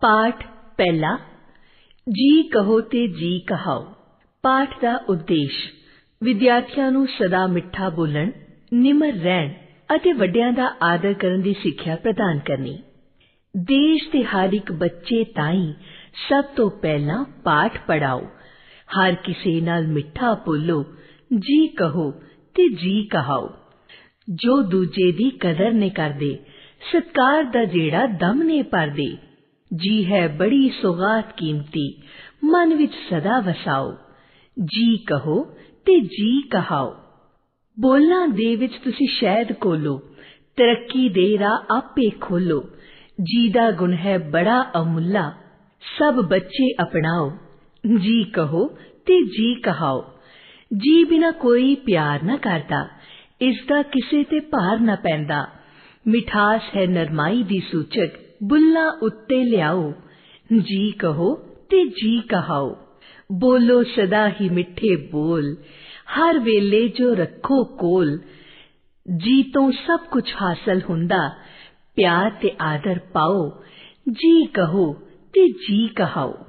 ਪਾਠ ਪਹਿਲਾ, ਜੀ ਕਹੋ ਤੇ ਜੀ ਕਹਾਓ। ਪਾਠ ਦਾ ਉਦੇਸ਼, ਵਿਦਿਆਰਥੀਆਂ ਨੂੰ ਸਦਾ ਮਿੱਠਾ ਬੋਲਣ, ਨਿਮਰ ਰਹਿਣ ਅਤੇ ਵੱਡਿਆਂ ਦਾ ਆਦਰ ਕਰਨ ਦੀ ਸਿੱਖਿਆ ਪ੍ਰਦਾਨ ਕਰਨੀ। ਦੇਸ਼ ਦੇ ਹਰ ਇੱਕ ਬੱਚੇ ਤਾਈਂ ਸਭ ਤੋਂ ਪਹਿਲਾਂ ਪਾਠ ਪੜਾਓ ਹਰ ਕਿਸੇ ਨਾਲ ਮਿੱਠਾ ਬੋਲੋ, ਜੀ ਕਹੋ ਤੇ ਜੀ ਕਹਾਓ। ਜੋ ਦੂਜੇ ਦੀ ਕਦਰ ਨੇ ਕਰਦੇ, ਸਤਕਾਰ ਦਾ ਜਿਹੜਾ ਦਮ ਨੇ ਭਰਦੇ ਜੀ ਹੈ ਬੜੀ ਸੁਗਾਤ ਕੀਮਤੀ ਮਨ ਵਿੱਚ ਸਦਾ ਵਸਾਓ ਜੀ ਕਹੋ ਤੇ ਜੀ ਕਹਾਓ ਬੋਲਾਂ ਦੇ ਵਿੱਚ ਤੁਸੀਂ ਸ਼ਹਿਦ ਕੋਲੋ ਤਰੱਕੀ ਦੇ ਰਾਹ ਆਪੇ ਖੋਲੋ ਜੀ ਦਾ ਗੁਣ ਹੈ ਬੜਾ ਅਮੁੱਲਾ ਸਭ ਬੱਚੇ ਅਪਣਾਓ ਜੀ ਕਹੋ ਤੇ ਜੀ ਕਹਾਓ ਜੀ ਬਿਨਾ ਕੋਈ ਪਿਆਰ ਨਾ ਕਰਦਾ ਇਸ ਦਾ ਕਿਸੇ ਤੇ ਭਾਰ ਨਾ ਪੈਂਦਾ ਮਿਠਾਸ ਹੈ ਨਰਮਾਈ ਦੀ ਸੂਚਕ ਬੁੱਲਾਂ ਉੱਤੇ ਲਿਆਓ ਜੀ ਕਹੋ ਤੇ ਜੀ ਕਹਾਓ ਬੋਲੋ ਸਦਾ ਹੀ ਮਿੱਠੇ ਬੋਲ ਹਰ ਵੇਲੇ ਜੋ ਰੱਖੋ ਕੋਲ ਜੀ ਤੋਂ ਸਭ ਕੁਝ ਹਾਸਲ ਹੁੰਦਾ ਪਿਆਰ ਤੇ ਆਦਰ ਪਾਓ ਜੀ ਕਹੋ ਤੇ ਜੀ ਕਹਾਓ